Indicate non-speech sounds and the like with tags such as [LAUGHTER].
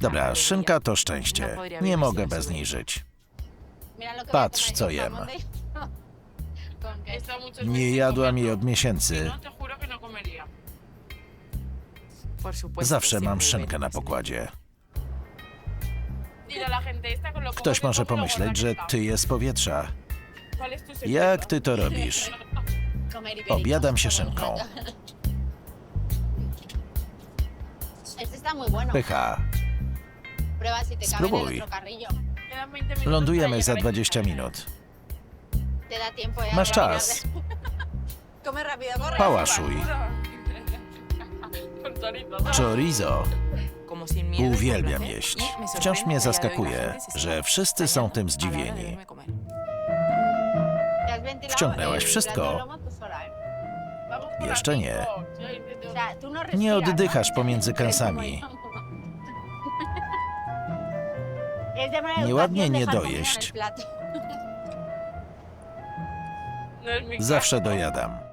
Dobra, szynka to szczęście. Nie mogę bez niej żyć. Patrz, co jem. [LAUGHS] Nie jadłam jej od miesięcy. No, Zawsze mam szynkę na pokładzie. Ktoś może pomyśleć, że ty je z powietrza. Jak ty to robisz? [LAUGHS] Obiadam się szynką. [LAUGHS] Este está muy bueno. Pycha. Prueba si te cabe en Spróbuj. el otro carrillo. Quedan 20 minutos Lądujemy za llegar a 20 Italia. minut. Te da tiempo de Masz czas. [LAUGHS] Come rápido, corre. Pałaszuj. Con. Chorizo. Uwielbiam placer, jeść. y Wciąż mnie zaskakuje, że wszyscy są tym zdziwieni. verme comer. ¿Te has ventilado Wciągnęłaś el wszystko? plato de lomo Jeszcze nie. Nie oddychasz pomiędzy kęsami. Nieładnie nie dojeść. [LAUGHS] No Zawsze caso. dojadam.